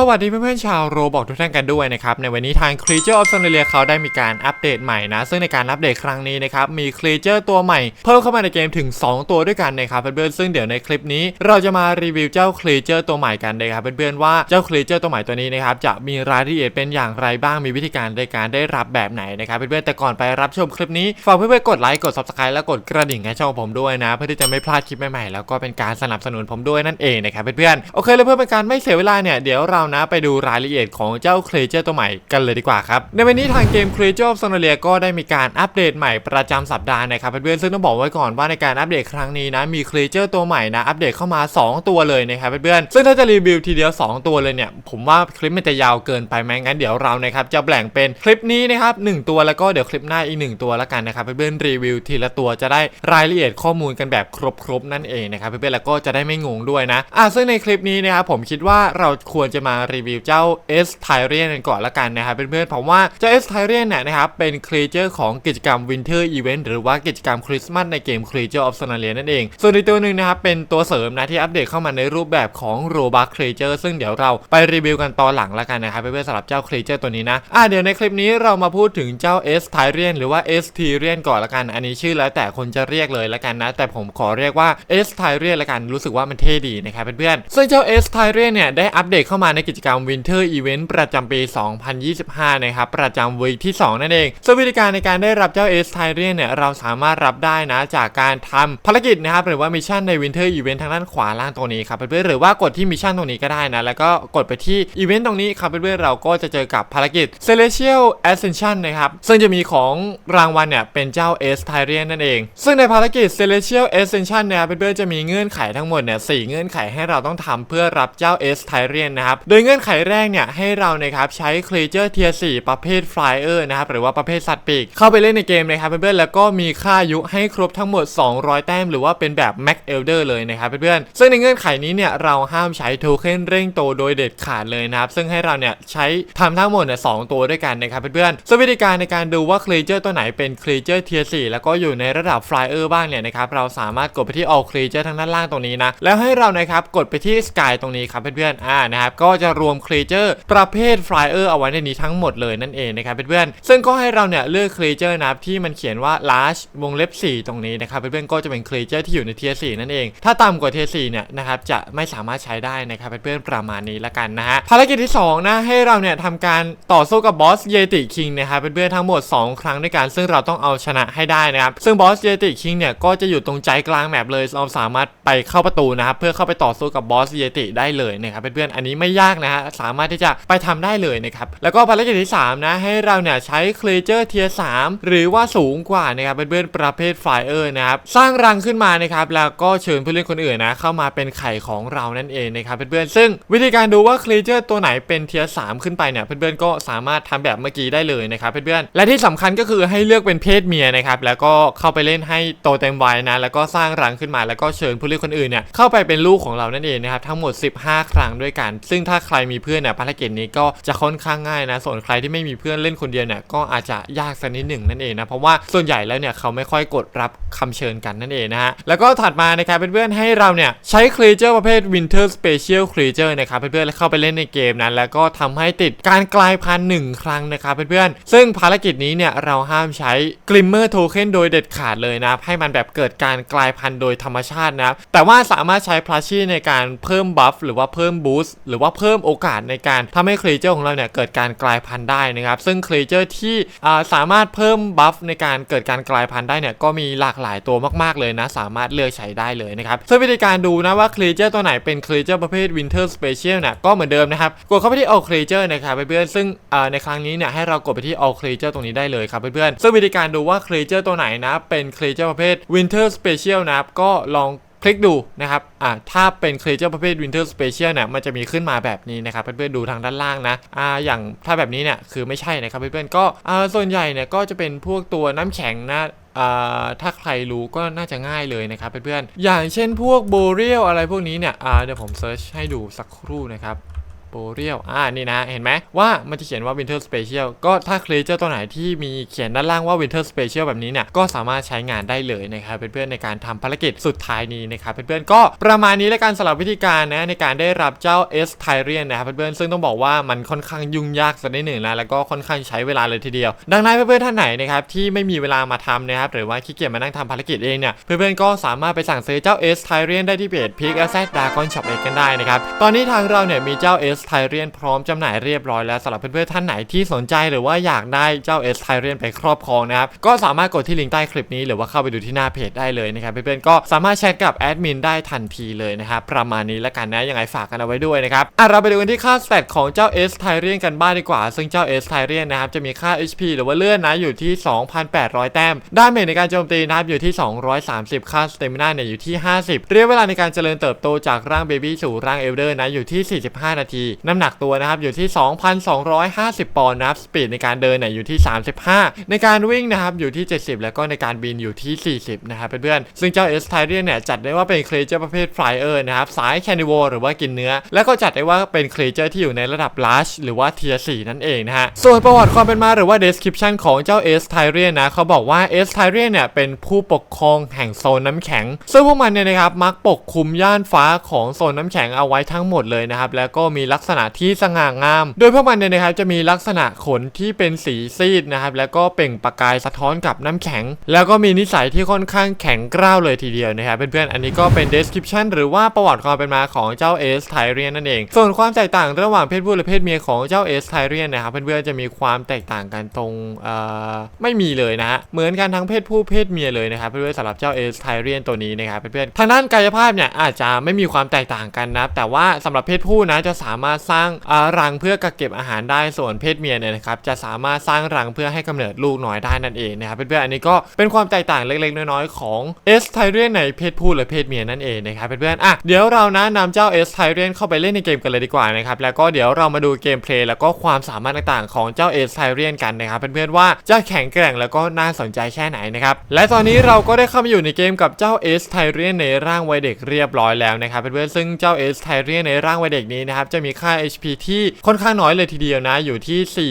สวัสดีเพื่อนๆชาวโรบอกทุกท่านกันด้วยนะครับ ในวันนี้ทาง Creature of s o n a l i a เขาได้มีการอัปเดตใหม่นะ ซึ่งในการอัปเดตครั้งนี้นะครับ มี Creature ตัวใหม่ เพิ่มเข้ามาในเกมถึง 2 ตัวด้วยกันนะครับเพื่อนๆซึ่งเดี๋ยวในคลิปนี้ เราจะมารีวิวเจ้า Creature ตัวใหม่กันนะครับเพื่อนๆว่าเจ้า Creature ตัวใหม่ตัวนี้นะครับจะมีรายละเอียดเป็นอย่างไรบ้างมีวิธีการในการได้รับแบบไหนนะครับเพื่อนๆแต่ก่อนไปรับชมคลิปนี้ฝากเพื่อนๆกดไลค์กด Subscribe และกดกระดิ่งให้ช่องผมด้วยนะ เพื่อที่จะไม่พลาดคลิปใหม่ๆแล้วก็เป็นการสนับสนุนผมด้วยนั่นเองนะครับเพื่อนๆโอเคแล้วเพื่อเป็นการไม่เสียเวลาเนี่ยเดี๋ยวเรานะ ไปดูรายละเอียดของเจ้า Creature ตัวใหม่กันเลยดีกว่าครับ ในวันนี้ทางเกม Creature of Sonalia ก็ได้มีการอัปเดตใหม่ประจำสัปดาห์นะครับเพื่อนๆซึ่งต้องบอกไว้ก่อนว่าในการอัปเดตครั้งนี้นะมี Creature ตัวใหม่นะอัปเดตเข้ามา 2 ตัวเลยนะครับเพื่อนๆซึ่งถ้าจะรีวิวทีเดียว 2 ตัวเลยเนี่ยผมว่าคลิปมันจะยาวเกินไปไหมงั้นเดี๋ยวเรานะครับจะแบ่งเป็นคลิปนี้นะครับหนึ่งตัวแล้วก็เดี๋ยวคลิปหน้าอีกหนึ่งตัวแล้วกันนะครับเพื่อนๆรีวิวทีละตัวจะได้รายละเอียดข้อมูลกันแบบครบๆนั่นเองนะครับเพื่อนๆแล้วก็จะได้ไม่งงด้วยนะอะซึ่งในคลิปนี้นะครับผมคิดว่าเราควรจะมารีวิวเจ้า S t y r i a n กันก่อนละกันนะครับเพื่อนๆผมว่าเจ้า S t y r i a n เนี่ยนะครับเป็นครีเจอร์ของกิจกรรม Winter Event หรือว่ากิจกรรมคริสต์มาสในเกม Creature of Sonalia นั่นเอง ส่วนอีกตัวหนึ่งนะครับเป็นตัวเสริมนะที่อัปเดตเข้ามาในรูปแบบของ Robux Creature ซึ่งเดี๋ยวเราไปรีวิวกันตอนหลังละกันนะครับเพื่อนๆสำหรับเจ้า Creature ตัวนี้นะอะเดี๋ยวในคลิปนี้เรามาพูดถึงเจ้า S t y r i a n หรือว่า S t y r i a n ก่อนละกัน อันนี้ชื่อแล้วแต่คนจะเรียกเลยละกันนะแต่ผมขอเรียกว่า S t y r i a n ละกันรู้สึกว่ามันเท่ดีนะครับเพื่อนๆซึ่งเจ้า S t y r i a n เนี่ยได้อัปเดตเข้ามาในในกิจกรรม Winter Event ประจำปี 2025 นะครับ ประจำวีคที่ 2 นั่นเองส่วนวิธีการในการได้รับเจ้า S t y r i a n เนี่ยเราสามารถรับได้นะจากการทำภารกิจนะครับหรือว่ามิชชั่นใน Winter Event ทางด้านขวาล่างตรงนี้ครับเพื่อนๆหรือว่ากดที่มิชชั่นตรงนี้ก็ได้นะ แล้วก็กดไปที่อีเวนต์ตรงนี้ครับเพื่อนๆเราก็จะเจอกับภารกิจ Celestial Ascension นะครับซึ่งจะมีของรางวัลเนี่ยเป็นเจ้า S t y r i a n นั่นเอง ซึ่งในภารกิจ Celestial Ascension เนี่ยเพื่อนๆจะมีเงื่อนไขทั้งหมดเนี่ยสเงื่อนไขให้เราต้องทำเพื่อรับเจ้า S t y r i a n นะครับโดยเงื่อนไขแรกเนี่ยให้เรานะครับใช้ Creature Tier 4ประเภท Flyer นะครับหรือว่าประเภทสัตว์ปีกเข้าไปเล่นในเกมนะครับเพื่อนๆแล้วก็มีค่าอายุให้ครบทั้งหมด 200 แต้ม หรือว่าเป็นแบบ Max Elder เลยนะครับเพื่อนๆซึ่งในเงื่อนไขนี้เนี่ยเราห้ามใช้โทเค็นเร่งโตโดยเด็ดขาดเลยนะครับซึ่งให้เราเนี่ยใช้ทำทั้งหมดเนี่ยสตัวด้วยกันนะครับเพื่อนๆซึ่งวิธีการในการดูว่า Creature ตัวไหนเป็น Creature Tier 4แล้วก็อยู่ในระดับ Flyer บ้างเนี่ยนะครับเราสามารถกดไปที่ All Creature ทางด้านล่างตรงนี้นะแล้วให้เรานะครับกดไปที่ Sky ตรงนี้ครับเพื่อนๆอ่านะครับก็จะรวม Creature ประเภท Flyer เอาไว้ในนี้ทั้งหมดเลยนั่นเองนะครับเพื่อนๆซึ่งก็ให้เราเนี่ยเลือก Creature นะครับที่มันเขียนว่า large วงเล็บ 4 ตรงนี้นะครับเพื่อนๆก็จะเป็น Creature ที่อยู่ใน Tier 4นั่นเอง ถ้าต่ำกว่า Tier 4เนี่ยนะครับจะไม่สามารถใช้ได้นะครับเพื่อนๆประมาณนี้ละกันนะฮะภารกิจที่2นะให้เราเนี่ยทำการต่อสู้กับบอสเยติคิงนะครับเพื่อนๆทั้งหมด 2 ครั้งด้วยกันซึ่งเราต้องเอาชนะให้ได้นะครับซึ่งบอสเยติคิงเนี่ยก็จะอยู่ตรงใจกลางแมปเลยเราสามารถไปเข้าประตูนะครับเพื่อเข้าไปต่อสู้กับบอสเยติได้เลยนะครับเพื่อนๆอันนี้ไม่ยากนะฮะสามารถที่จะไปทำได้เลยนะครับแล้วก็ภารกิจที่3นะให้เราเนี่ยใช้ครีเจอร์เทียร์3หรือว่าสูงกว่านะครับเพื่อนๆประเภทไฟเออร์นะครับสร้างรังขึ้นมานะครับแล้วก็เชิญผู้เล่นคนอื่นนะเข้ามาเป็นไข่ของเรานั่นเองนะครับเพื่อนๆซึ่งวิธีการดูว่าครีเจอร์ตัวไหนเป็นเทียร์3ขึ้นไปเนี่ยเพื่อนๆก็สามารถทำแบบเมื่อกี้ได้เลยนะครับเพื่อนๆและที่สำคัญก็คือให้เลือกเป็นเพศเมียนะครับแล้วก็เข้าไปเล่นให้โตเต็มวัยนะแล้วก็สร้างรังขึ้นมาแล้วก็เชิญผู้เล่นคนอื่นเนี่ยเข้าไปเป็นลูกของเรานั่นเองนะครับทั้งหมด 15 ครั้งด้วยกัน ซึ่งถ้าใครมีเพื่อนเนี่ยภารกิจนี้ก็จะค่อนข้างง่ายนะ ส่วนใครที่ไม่มีเพื่อนเล่นคนเดียวเนี่ยก็อาจจะยากสักนิดหนึ่งนั่นเองนะเพราะว่าส่วนใหญ่แล้วเนี่ยเขาไม่ค่อยกดรับคำเชิญกันนั่นเองนะฮะแล้วก็ถัดมานะครับเพื่อนๆให้เราเนี่ยใช้ครีเจอร์ประเภท Winter Special Creature นะครับเพื่อนๆและเข้าไปเล่นในเกมนั้น แล้วก็ทำให้ติดการกลายพันธุ์หนึ่งครั้งนะครับเพื่อนๆซึ่งภารกิจนี้เนี่ยเราห้ามใช้ Glimmer Token โดยเด็ดขาดเลยนะให้มันแบบเกิดการกลายพันธุ์โดยธรรมชาตินะแต่ว่าสามารถใช้พลัชชี่ในการเพิ่มบัฟหรือว่าเพิ่มบูสต์หรือว่าเพิ่มพิ่มโอกาสในการทำให้ครีเจอร์ของเราเนี่ยเกิดการกลายพันธุ์ได้นะครับ ซึ่งครีเจอร์ที่สามารถเพิ่มบัฟในการเกิดการกลายพันธุ์ได้เนี่ยก็มีหลากหลายตัวมากๆเลยนะ สามารถเลือกใช้ได้เลยนะครับซึ่งวิธีการดูนะว่าครีเจอร์ตัวไหนเป็นครีเจอร์ประเภท Winter Special เนี่ยก็เหมือนเดิมนะครับกดเข้าไปที่ All Creature นะครับเพื่อนๆซึ่งในครั้งนี้เนี่ยให้เรากดไปที่ All Creature ตรงนี้ได้เลยครับเพื่อนๆซึ่งวิธีการดูว่าครีเจอร์ตัวไหนนะเป็นครีเจอร์ประเภท Winter Special นะครับก็ลอง คลิกดูนะครับอ่าถ้าเป็นครเจอร์ประเภท Winter Special เนี่ยมันจะมีขึ้นมาแบบนี้นะครับเพื่อนๆดูทางด้านล่างนะอ่าอย่างถ้าแบบนี้เนี่ยคือไม่ใช่นะครับเพื่อนๆก็อ่าส่วนใหญ่เนี่ยก็จะเป็นพวกตัวน้ำแข็งนะอ่าถ้าใครรู้ก็น่าจะง่ายเลยนะครับเพื่อนๆอย่างเช่นพวกโบเรียลอะไรพวกนี้เนี่ยอ่าเดี๋ยวผมเซิร์ชให้ดูสักครู่นะครับ โบเรียลอ่านี่นะ เห็นไหมว่ามันจะเขียนว่า Winter Special ก็ถ้าครีเจอร์ตัวไหนที่มีเขียนด้านล่างว่า Winter Special แบบนี้เนี่ย ก็สามารถใช้งานได้เลยนะครับเพื่อนๆในการทำภารกิจสุดท้ายนี้นะครับเพื่อนๆก็ประมาณนี้แล้วกันสำหรับวิธีการนะในการได้รับเจ้า S t y r i a n นะครับเพื่อนๆซึ่งต้องบอกว่ามันค่อนข้างยุ่งยากสักนิดหนึ่งนะแล้วก็ค่อนข้างใช้เวลาเลยทีเดียว ดังนั้นเพื่อนๆท่านไหนนะครับที่ไม่มีเวลามาทำนะครับหรือว่าขี้เกียจมานั่งทำภารกิจเองเนี่ยเพื่อนๆก็สามารถไปสั่งซื้อเจ้า S t y r i a n ได้ที่เพจ Peak Asset Dragon Shop เองกันได้นะครับตอนนี้ทางเราเนี่ยมีเจ้า S t y r i a n พร้อมจำหน่ายเรียบร้อยแล้วสำหรับเพื่อนๆท่านไหนที่สนใจหรือว่าอยากได้เจ้า S t y r i a n ไปครอบครองนะครับ ก็สามารถกดที่ลิงก์ใต้คลิปนี้หรือว่าเข้าไปดูที่หน้าเพจได้เลยนะครับเพื่อนๆก็สามารถแชทกับแอดมินได้ทันทีเลยนะครับประมาณนี้แล้วกันนะยังไงฝากกันเอาไว้ด้วยนะครับอะเราไปดูกันที่ค่าสเตตของเจ้า S t y r i a n กันบ้างดีกว่า ซึ่งเจ้า S t y r i a n นะครับจะมีค่า HP หรือว่าเลื่อนนะอยู่ที่ 2,800 แต้มดาเมจในการโจมตีนะครับอยู่ที่ 230 ค่าสเตมินาเนี่ยอยู่ที่ 50 เรียกเวลาในการเจริญเติบโตจากร่างเบบี้สู่ร่างเอลเดอร์นะอยู่ที่ 45 นาทีน้ำหนักตัวนะครับอยู่ที่ 2,250 ปอนด์นะครับสปีดในการเดินเนี่ยอยู่ที่ 35 ในการวิ่งนะครับอยู่ที่ 70 แล้วก็ในการบินอยู่ที่ 40 นะครับเพื่อนๆซึ่งเจ้า S t y r i a n เนี่ยจัดได้ว่าเป็นเครเจอร์ประเภท Flyer นะครับสายแคนิวหรือว่ากินเนื้อ แล้วก็จัดได้ว่าเป็นเครเจอร์ที่อยู่ในระดับ Large หรือว่า Tier 4นั่นเองนะฮะส่วนประวัติความเป็นมาหรือว่า description ของเจ้า S t y r i a n นะเขาบอกว่า S t y r i a n เนี่ยเป็นผู้ปกครองแห่งโซนน้ำแข็ง ซึ่งพวกมันเนี่ยนะครับมักปกคลุมย่านฟ้าของโซนน้ำแข็งเอาไว้ทั้งหมดเลยนะครับแล้วก็มีลัักษณะที่สง่างาม โดยพวกมันเนี่ยนะครับจะมีลักษณะขนที่เป็นสีซีดนะครับแล้วก็เปล่งประกายสะท้อนกับน้ำแข็ง แล้วก็มีนิสัยที่ค่อนข้างแข็งกร้าวเลยทีเดียวนะครับเพื่อนๆอันนี้ก็เป็น description หรือว่าประวัติความเป็นมาของเจ้า S t y r i a n นั่นเอง ส่วนความแตกต่างระหว่างเพศผู้และเพศเมียของเจ้า S t y r i a n นนะครับเพื่อนๆจะมีความแตกต่างกันตรงไม่มีเลยนะฮะเหมือนกันทั้งเพศผู้เพศเมียเลยนะครับเพื่อนๆสำหรับเจ้า S t y r i a n ตัวนี้นะครับเพื่อนๆทางด้านกายภาพเนี่ยอาจจะไม่มีความแตกต่างกันนะแต่ว่าสำหรับเพศผู้นะจะสามารถสร้างรังเพื่อกักเก็บอาหารได้ส่วนเพศเมียเนี่ยนะครับจะสามารถสร้างรังเพื่อให้กำเนิดลูกน้อยได้นั่นเองนะครับเพื่อนๆอันนี้ก็เป็นความแตกต่างเล็กๆ น้อยๆ ของ S t y r i a n ในเพศผู้และเพศเมียนั่นเองนะครับเพื่อนๆอะเดี๋ยวเรานะนำเจ้า S t y r i a n เข้าไปเล่นในเกมกันเลยดีกว่านะครับแล้วก็เดี๋ยวเรามาดูเกมเพลย์แล้วก็ความสามารถต่างๆ ของเจ้า S t y r i a n กันนะครับเพื่อนๆว่าจะแข็งแกร่งแล้วก็น่าสนใจแค่ไหนนะครับและตอนนี้เราก็ได้เข้ามาอยู่ในเกมกับเจ้า S t y r i a n ในร่างวัยเด็กเรียบร้อยแล้วนะครับเพื่อนๆซึ่งเจ้า S t y r i a n ในร่างวัยเด็กนี้นะครับจะมีค่า HP ที่ค่อนข้างน้อยเลยทีเดียวนะ อยู่ที่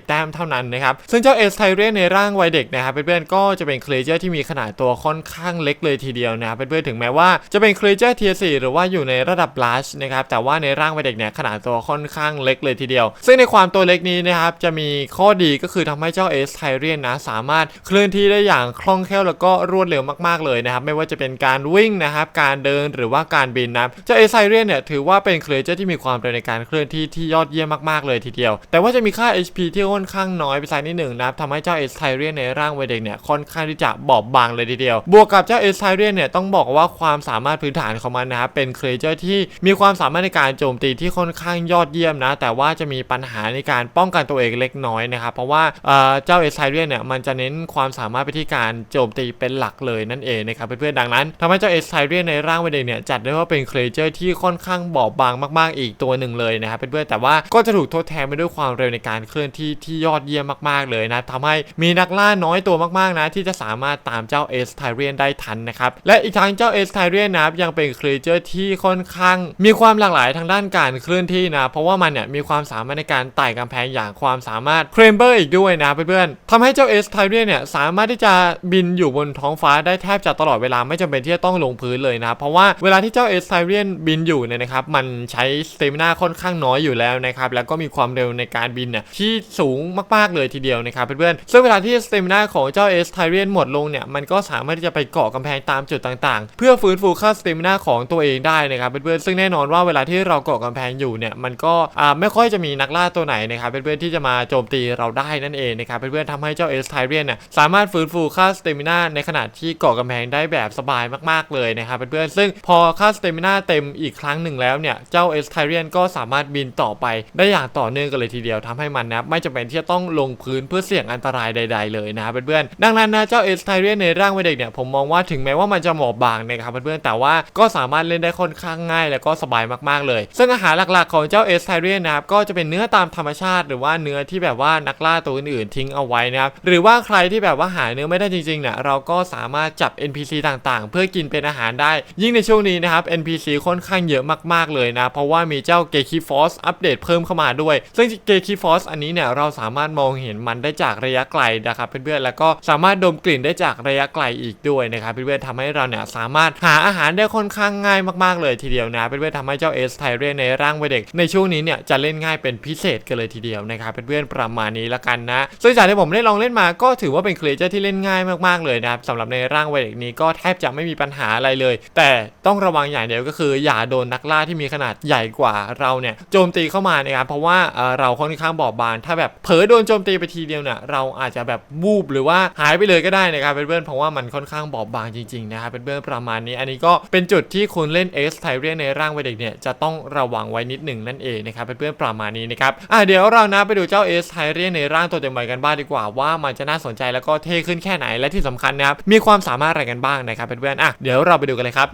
420 แต้มเท่านั้นนะครับ ซึ่งเจ้า S t y r i a n ในร่างวัยเด็กนะครับเพื่อนๆก็จะเป็นเครเจอร์ที่มีขนาดตัวค่อนข้างเล็กเลยทีเดียวนะเพื่อนๆถึงแม้ว่าจะเป็นเครเจอร์เทียร์4หรือว่าอยู่ในระดับ large นะครับแต่ว่าในร่างวัยเด็กเนี่ยขนาดตัวค่อนข้างเล็กเลยทีเดียว ซึ่งในความตัวเล็กนี้นะครับจะมีข้อดีก็คือทำให้เจ้า S t y r i a n นนะสามารถเคลื่อนที่ได้อย่างคล่องแคล่วแล้วก็รวดเร็วมากๆเลยนะครับไม่ว่าจะเป็นการวิ่งนะครับการเดินหรือว่าการบินนะครับเจ้า S t y r i a n เนี่ยถือว่าเป็นเครเจอร์ที่มีความเร็วในการเคลื่อนที่ที่ยอดเยี่ยมมากๆเลยทีเดียว แต่ว่าจะมีค่า HP ที่ค่อนข้างน้อยไปสักนิดหนึ่งนะครับทำให้เจ้า S t y r i a n ในร่างวัยเด็กเนี่ยค่อนข้างที่จะบอบบางเลยทีเดียว บวกกับเจ้า S t y r i a n เนี่ยต้องบอกว่าความสามารถพื้นฐานของมันนะครับเป็นเครเจอร์ที่มีความสามารถในการโจมตีที่ค่อนข้างยอดเยี่ยมนะ แต่ว่าจะมีปัญหาในการป้องกันตัวเองเล็กน้อยนะครับเพราะว่าเอ่อเจ้า S t y r i a n เนี่ยมันจะเน้นความสามารถไปที่การโจมตีเป็นหลักเลยนั่นเองนะครับเพื่อนๆดังนั้นทำให้เจ้า S t y r i a n ในร่างวัยเด็กเนี่ยจัดได้ว่าเป็นเครเจอร์ที่ค่อนข้างบอบบางมากๆอีกตัวหนึ่งเลยนะครับเพื่อนๆแต่ว่าก็จะถูกทดแทนไปด้วยความเร็วในการเคลื่อนที่ที่ยอดเยี่ยมมากๆเลยนะทำให้มีนักล่าน้อยตัวมากๆนะที่จะสามารถตามเจ้า S t y r i a n ได้ทันนะครับและอีกทั้งเจ้า S t y r i a n นะครับยังเป็นเครเจอร์ที่ค่อนข้าง มีความหลากหลายทางด้านการเคลื่อนที่นะเพราะว่ามันเนี่ยมีความสามารถในการไต่กำแพงอย่างความสามารถเครมเบอร์อีกด้วยนะเพื่อนๆทำให้เจ้า S t y r i a n เนี่ยสามารถที่จะบินอยู่บนท้องฟ้าได้แทบจะตลอดเวลาไม่จำเป็นที่จะต้องลงพื้นเลยนะเพราะว่าเวลาที่เจ้า S t y r i a n บินอยู่เนี่ยนะครับมันใช้สเตมินาค่อนข้างน้อยอยู่แล้วนะครับแล้วก็มีความเร็วในการบินเนี่ยที่สูงมากๆเลยทีเดียวนะครับเพื่อนๆซึ่งเวลาที่สเตมินาของเจ้า S t y r i a n หมดลงเนี่ยมันก็สามารถที่จะไปเกาะกำแพงตามจุดต่างๆ เพื่อฟื้นฟูค่าสเตมินาของตัวเองได้นะครับเพื่อนๆซึ่งแน่นอนว่าเวลาที่เราเกาะกำแพงอยู่เนี่ยมันก็อ่าไม่ค่อยจะมีนักล่าตัวไหนนะครับเพื่อนๆที่จะมาโจมตีเราได้นั่นเองนะครับเพื่อนๆทำให้เจ้า S t y r i a n เนี่ยสามารถฟื้นฟูค่าสเตมินาในขณะที่เกาะกำแพงได้แบบสบายมากๆเลยนะครับเพื่อนๆซึ่งพอค่าสเตมินาเต็มอีกครั้งหนึ่งแล้วเนี่ยเจ้า S t y r i a n ก็สามารถบินต่อไปได้อย่างต่อเนื่องกันเลยทีเดียวทำให้มันนะไม่จำเป็นที่จะต้องลงพื้นเพื่อเสี่ยงอันตรายใด ๆ เลยนะครับเพื่อนๆดังนั้นนะเจ้า S t y r i a n ในร่างวัยเด็กเนี่ยผมมองว่าถึงแม้ว่ามันจะหมอบบางนะครับเพื่อนๆแต่ว่าก็สามารถเล่นได้ค่อนข้างง่าย แล้วก็สบายมากๆเลย ซึ่งอาหารหลักๆของเจ้า S t y r i a n นะครับก็จะเป็นเนื้อตามธรรมชาติ หรือว่าเนื้อที่แบบว่านักล่าตัวอื่นๆทิ้งเอาไว้นะครับหรือว่าใครที่แบบว่าหาเนื้อไม่ได้จริงๆเนี่ยเราก็สามารถจับ NPC ต่างๆ เพื่อกินเป็นอาหารได้ ยิ่งในช่วงนี้นะครับ NPC ค่อนข้างเยอะมากๆเลยนะเพราะว่ามีเจ้าเกคิฟอสอัปเดตเพิ่มเข้ามาด้วย ซึ่งเกคิฟอสอันนี้เนี่ยเราสามารถมองเห็นมันได้จากระยะไกลนะครับเพื่อนๆแล้วก็สามารถดมกลิ่นได้จากระยะไกลอีกด้วยนะครับเพื่อนๆทำให้เราเนี่ยสามารถหาอาหารได้ค่อนข้างง่ายมากๆเลยทีเดียวนะเพื่อนๆทำให้เจ้าเอสไทเรนในร่างวัยเด็ก ในช่วงนี้เนี่ยจะเล่นง่ายเป็นพิเศษกันเลยทีเดียวนะครับเพื่อนๆประมาณนี้ละกันนะซึ่งจากที่ผมได้ลองเล่นมาก็ถือว่าเป็นครีเอเจอร์ที่เล่นง่ายมากๆเลยนะครับสำหรับในร่างวัยเด็กนี้ก็แทบจะไม่มีปัญหาอะไรเลย แต่ต้องระวังอย่างเดียวก็คือ อย่าโดนนักล่าที่มีขนาดใหญ่กว่าเราเนี่ยโจมตีเข้ามานะครับเพราะว่าเราค่อนข้างบอบบางถ้าแบบเผลอโดนโจมตีไปทีเดียวเนี่ยเราอาจจะแบบวูบหรือว่าหายไปเลยก็ได้นะครับเพื่อนๆเพราะว่ามันค่อนข้างบอบบางจริงๆนะครับเพื่อนๆประมาณนี้ อันนี้ก็เป็นจุดที่คุณเล่นเอสไทเรียในร่างวัยเด็กเนี่ยจะต้องระวังไว้นิดหนึ่งนั่นเองนะครับเพื่อนๆประมาณนี้นะครับอะเดี๋ยวเรานะไปดูเจ้าเอสไทเรียในร่างตัวเต็มวัยกันบ้างดีกว่าว่ามันจะน่าสนใจแล้วก็เท่ขึ้นแค่ไหนและที่สำคัญนะครับมีความสามารถอะไรกันบ้างนะครับเพื่อนๆอะเดี๋ยวเราไปดูกันเลยครับ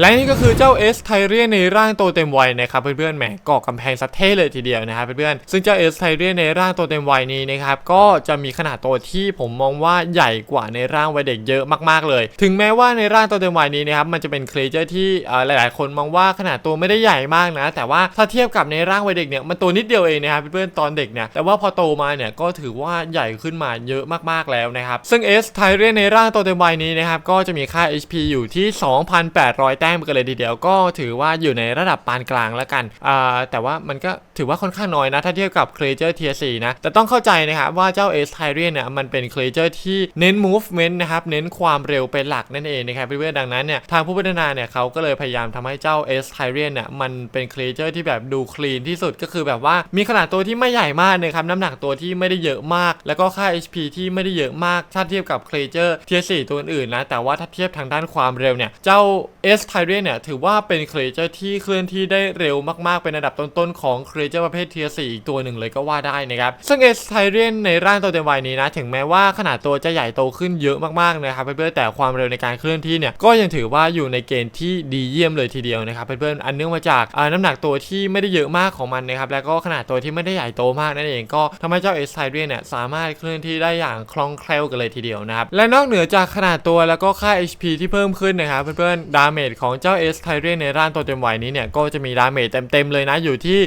และนี่ก็คือเจ้าเอสไทเรียนในร่างโตเต็มวัยนะครับเพื่อนๆแหมก่อกำแพงสัดเท่เลยทีเดียวนะครับเพื่อนๆซึ่งเจ้าเอสไทเรียนในร่างโตเต็มวัยนี้นะครับก็จะมีขนาดตัวที่ผมมองว่าใหญ่กว่าในร่างวัยเด็กเยอะมากๆเลย ถึงแม้ว่าในร่างโตเต็มวัยนี้นะครับมันจะเป็นครีเจอร์ที่หลาย ๆ คนมองว่าขนาดตัวไม่ได้ใหญ่มากนะ แต่ว่าถ้าเทียบกับในร่างวัยเด็กเนี่ยมันตัวนิดเดียวเองนะครับเพื่อนๆตอนเด็กเนี่ยแต่ว่าพอโตมาเนี่ยก็ถือว่าใหญ่ขึ้นมาเยอะมากๆแล้วนะครับซึ่งเอสไทเรียนในร่างโตเต็มวัยนี้นะครับก็จะมีค่า HP อยู่ที่ 2,800แต้มกันเลยทีเดียวก็ถือว่าอยู่ในระดับปานกลางแล้วกันอ่าแต่ว่ามันก็ ถือว่าค่อนข้างน้อยนะ ถ้าเทียบกับ Creature Tier 4นะ แต่ต้องเข้าใจนะครับว่าเจ้า S t y r i a n เนี่ยมันเป็น Creature ที่เน้น movement นะครับ เน้นความเร็วเป็นหลักนั่นเองนะครับเพื่อนๆดังนั้นเนี่ยทางผู้พัฒนาเนี่ยเขาก็เลยพยายามทำให้เจ้า S t y r i a n เนี่ยมันเป็น Creature ที่แบบดูคลีนที่สุดก็คือแบบว่ามีขนาดตัวที่ไม่ใหญ่มากนะครับน้ำหนักตัวที่ไม่ได้เยอะมาก แล้วก็ค่า HP ที่ไม่ได้เยอะมากถ้าเทียบกับ Creature Tier 4ตัวอื่นๆนะแต่ว่าถ้าเทียบทางด้านความเร็วเนี่ยเจ้า S t y r i a n เนี่ยถือว่าเป็น Creature ที่เคลื่อนที่ได้เร็วมากๆเป็นอันดับต้นๆของ Creature ประเภท Tier 4อีกตัวหนึ่งเลยก็ว่าได้นะครับ ซึ่ง S t y r i a n ในร่างตัวเต็มวัยนี้นะ ถึงแม้ว่าขนาดตัวจะใหญ่โตขึ้นเยอะมากๆนะครับเพื่อนๆแต่ความเร็วในการเคลื่อนที่เนี่ยก็ยังถือว่าอยู่ในเกณฑ์ที่ดีเยี่ยมเลยทีเดียวนะครับเพื่อนๆอันเนื่องมาจากน้ำหนักตัวที่ไม่ได้เยอะมากของมันนะครับแล้วก็ขนาดตัวที่ไม่ได้ใหญ่โตมากนั่นเองก็ทำให้เจ้า S t y r i a n เนี่ยสามารถเคลื่อนที่ได้อย่างคล่องแคล่วกันเลยทีเดียวนะครับและนอกเหนือจากขนาดตัวแล้วก็ค่า HP ที่เพิ่มขึ้นนะครับเพื่อนๆดาเมจของเจ้า S t y r i a n ในร่างตัวเต็มวัยนี้เนี่ยก็จะมีดาเมจเต็มๆเลยนะอยู่ที่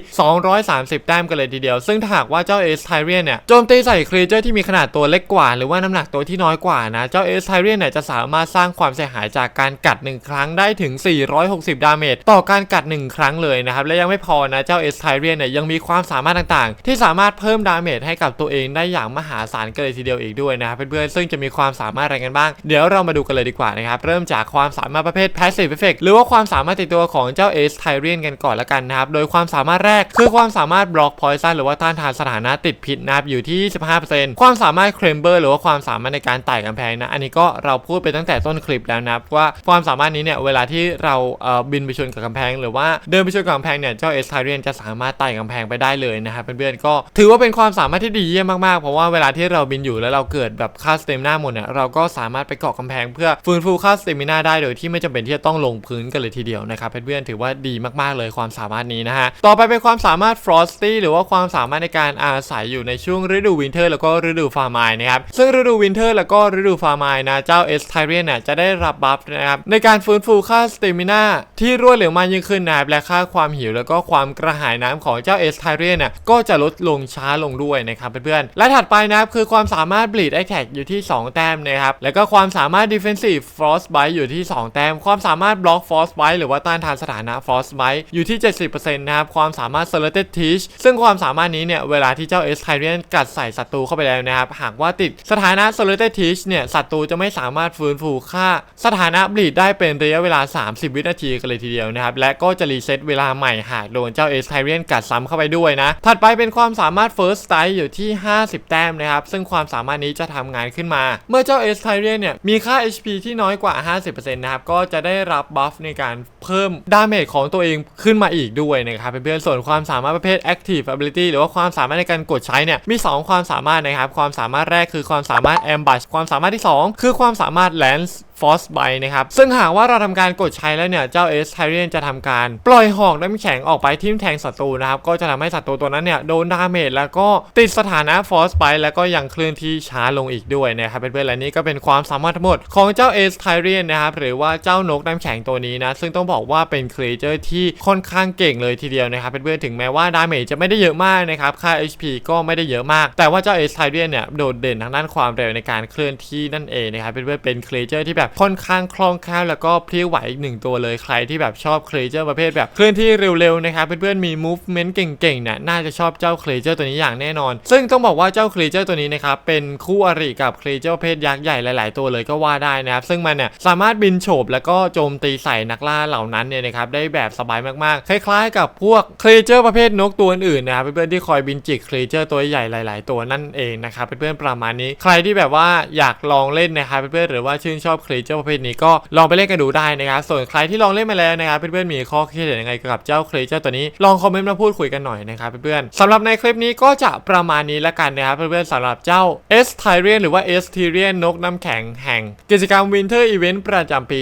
230 แต้มกันเลยทีเดียว ซึ่งถ้าหากว่าเจ้า S t y r i a n เนี่ยโจมตีใส่ครีเจอร์ที่มีขนาดตัวเล็กกว่า หรือว่าน้ำหนักตัวที่น้อยกว่านะ เจ้า S t y r i a n เนี่ยจะสามารถสร้างความเสียหายจากการกัด 1 ครั้งได้ถึง 460 ดาเมจต่อการกัด 1 ครั้งเลยนะครับ และยังไม่พอนะ เจ้า S t y r i a n เนี่ยยังมีความสามารถต่างๆ ที่สามารถเพิ่มดาเมจให้กับตัวเองได้อย่างมหาศาลกันเลยทีเดียวอีกด้วยนะครับเพื่อนๆซึ่งจะมีความสามารถอะไรกันบ้าง เดี๋ยวเรามาดูกันเลยดีกว่านะครับเริ่มจากความสามารถประเภท Passive Effect หรือว่าความสามารถติดตัวของเจ้า S t y r i a n กันก่อนละกันนะครับโดยความสามารถแรกคือความความสามารถบล็อก Poison หรือว่าต้านทานสถานะติดพิษนะครับอยู่ที่ 15%ความสามารถ Clamber หรือว่าความสามารถในการไต่กำแพงนะ อันนี้ก็เราพูดไปตั้งแต่ต้นคลิปแล้วนะครับว่าความสามารถนี้เนี่ยเวลาที่เราเอ่อบินไปชนกับกำแพง หรือว่าเดินไปชนกับกำแพงเนี่ยเจ้า S t y r i a n จะสามารถไต่กำแพงไปได้เลยนะครับเพื่อนๆก็ถือว่าเป็นความสามารถที่ดีเยี่ยมมากๆ เพราะว่าเวลาที่เราบินอยู่แล้วเราเกิดแบบค่าสเตมิน่าหมดเนี่ยเราก็สามารถไปเกาะกำแพง เพื่อฟื้นฟูค่าสเตมิน่าได้โดยที่ไม่จำเป็นที่จะต้องลงพื้นกันเลยทีเดียวนะครับเพื่อนๆถือว่าดีมากๆเลยความสามารถนี้นะฮะต่อไปเป็นความสามามารถ frosty หรือว่าความสามารถในการอาศัยอยู่ในช่วงฤดูวินเทอร์แล้วก็ฤดูฟาร์มายนะครับซึ่งฤดูวินเทอร์แล้วก็ฤดูฟาร์มายนะเจ้า S t y r i a n เนี่ยจะได้รับบัฟนะครับในการฟื้นฟูค่าสเตมินาที่รวดเร็วมากยิ่งขึ้นนะครับและค่าความหิวแล้วก็ความกระหายน้ำของเจ้า S t y r i a n เนี่ยก็จะลดลงช้าลงด้วยนะครับเพื่อนๆและถัดไปนะครับคือความสามารถ bleed attack อยู่ที่ 2 แต้มนะครับแล้วก็ความสามารถ defensive frostbite อยู่ที่ 2 แต้ม ความสามารถ block frostbite หรือว่าต้านทานสถานะ frostbite อยู่ที่ 70%นะครับความสามารถเซเล selected teach ซึ่งความสามารถนี้เนี่ยเวลาที่เจ้า S t y r i a n กัดใส่ศัตรูเข้าไปแล้วนะครับ หากว่าติดสถานะ selected teach เนี่ยศัตรูจะไม่สามารถฟื้นฟูค่าสถานะ bleed ได้เป็นระยะเวลา 30 วินาทีกันเลยทีเดียวนะครับ และก็จะรีเซ็ตเวลาใหม่หากโดนเจ้า S t y r i a n กัดซ้ำเข้าไปด้วยนะ ถัดไปเป็นความสามารถ first strike อยู่ที่ 50 แต้มนะครับ ซึ่งความสามารถนี้จะทำงานขึ้นมา เมื่อเจ้า S t y r i a n เนี่ยมีค่า HP ที่น้อยกว่า 50%นะครับก็จะได้รับบัฟในการเพิ่มดาเมจของตัวเองขึ้นมาอีกด้วยนะครับเพื่อนๆส่วนความสามารถประเภท active ability หรือว่าความสามารถในการกดใช้เนี่ยมี 2 ความสามารถนะครับความสามารถแรกคือความสามารถ ambush ความสามารถที่ 2 คือความสามารถ lance ฟอสไบนะครับ ซึ่งหากว่าเราทำการกดใช้แล้วเนี่ย เจ้าเอสไทเรียนจะทำการ ปล่อยหอกน้ำแข็งออกไปทิ่มแทงศัตรูนะครับ ก็จะทำให้ศัตรูตัวนั้นเนี่ยโดนดาเมจแล้วก็ติดสถานะฟอสไบแล้วก็ยังเคลื่อนที่ช้าลงอีกด้วยนะครับเพื่อนๆและนี่ก็เป็นความสามารถทั้งหมดของเจ้าเอสไทเรียนนะครับหรือว่าเจ้านกน้ำแข็งตัวนี้นะซึ่งต้องบอกว่าเป็นครีเจอร์ที่ค่อนข้างเก่งเลยทีเดียวนะครับเพื่อนๆถึงแม้ว่าดาเมจจะไม่ได้เยอะมากนะครับค่า HP ก็ไม่ได้เยอะมาก แต่ว่าเจ้าเอสไทเรียนเนี่ยโดดเด่นทางด้านความเร็วในการเคลื่อนที่นั่นเองนะครับเพื่อนๆเป็นครีเจอร์ที่แบบค่อนข้างคล่องแคล่วแล้วก็พลี้วไหวอีกหนึ่งตัวเลยใครที่แบบชอบเคลเจอร์ประเภทแบบเคลื่อนที่เร็วๆนะครับเพื่อนๆมี movement เก่งๆเนี่ยน่าจะชอบเจ้าเคลเจอร์ตัวนี้อย่างแน่นอน ซึ่งต้องบอกว่าเจ้าเคลเจอร์ตัวนี้นะครับเป็นคู่อริกับเคลเจอร์ประเภทยักษ์ใหญ่หลาย ๆ ตัวเลยก็ว่าได้นะครับซึ่งมันเนี่ยสามารถบินโฉบแล้วก็โจมตีใส่นักล่าเหล่านั้นเนี่ยนะครับได้แบบสบายมากๆ คล้ายๆ กับพวกเคลเจอร์ประเภทนกตัวอื่นๆนะครับเพื่อนๆที่คอยบินจิกเคลเจอร์ตัวใหญ่หลาย ๆ ตัวนั่นเองนะครับเพื่อนๆประมาณนี้ ใครที่แบบว่าอยากลองเล่นนะครับเพื่อนๆหรือว่าชื่นชอบเคลเจอร์ประเภทนี้ก็ลองไปเล่นกันดูได้นะครับส่วนใครที่ลองเล่นมาแล้วนะครับเพื่อนๆมีข้อคิดเห็นยังไงกับเจ้าเคลเจอร์ตัวนี้ลองคอมเมนต์มาพูดคุยกันหน่อยนะครับเพื่อนๆสำหรับในคลิปนี้ก็จะประมาณนี้ละกันนะครับเพื่อนๆสำหรับเจ้า S t y r i a n หรือว่า S t y r i a n นกน้ำแข็งแห่ง กิจกรรม Winter Event ประจำปี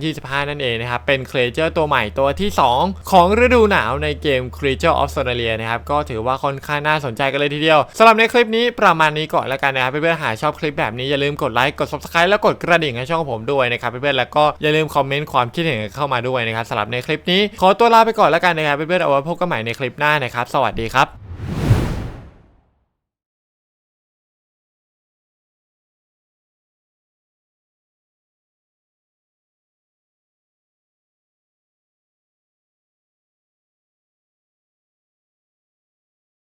2025 นั่นเองนะครับเป็นเคลเจอร์ตัวใหม่ตัวที่ 2 ของฤดูหนาวในเกม Creature of Sonalia นะครับก็ถือว่าค่อนข้างน่าสนใจกันเลยทีเดียวสำหรับในคลิปนี้ประมาณนี้ก่อนละกันนะครับเพื่อนๆหากชอบคลิปแบบนี้อย่าลืมกดไลค์กด Subscribe แล้วกดกระดิ่งให้ช่องผมด้วยนะครับเพื่อนๆแล้วก็อย่าลืมคอมเมนต์ความคิดเห็นเข้ามาด้วยนะครับสำหรับในคลิปนี้ ขอตัวลาไปก่อนแล้วกันนะครับเพื่อนๆเอาไว้พบกันใหม่ในคลิปหน้านะครับ สวัสดีครับ